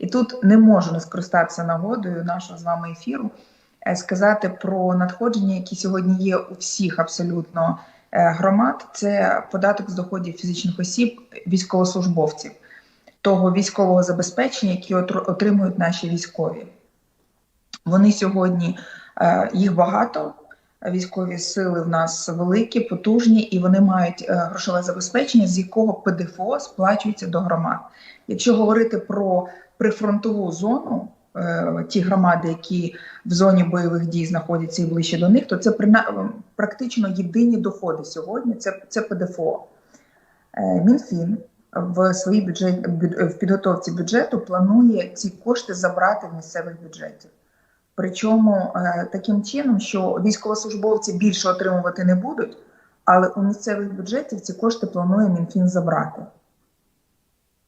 І тут не можу не скористатися нагодою нашого з вами ефіру, е, сказати про надходження, які сьогодні є у всіх абсолютно е, громад. Це податок з доходів фізичних осіб, військовослужбовців, того військового забезпечення, які отримують наші військові. Вони сьогодні е, їх багато. Військові сили в нас великі, потужні, і вони мають грошове забезпечення, з якого ПДФО сплачується до громад. Якщо говорити про прифронтову зону, е, ті громади, які в зоні бойових дій знаходяться і ближче до них, то це практично єдині доходи сьогодні. Це це ПДФО. Е, Мінфін в своїй бюджет в підготовці бюджету планує ці кошти забрати в місцевих бюджетів. Причому е, таким чином, що військовослужбовці більше отримувати не будуть, але у місцевих бюджетів ці кошти планує МінФін забрати.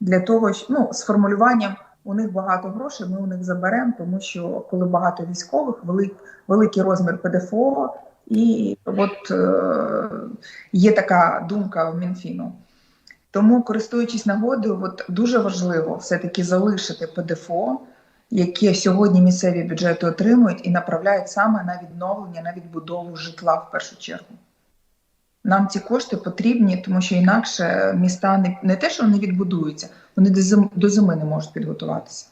Для того, ну, з формулюванням у них багато грошей, ми у них заберемо, тому що коли багато військових, велик, великий розмір ПДФО, і от е, є така думка в Мінфіну. Тому, користуючись нагодою, от дуже важливо все-таки залишити ПДФО, яке сьогодні місцеві бюджети отримують і направляють саме на відновлення, на відбудову житла в першу чергу. Нам ці кошти потрібні, тому що інакше міста не, не те, що вони відбудуються, вони до зими, не можуть підготуватися.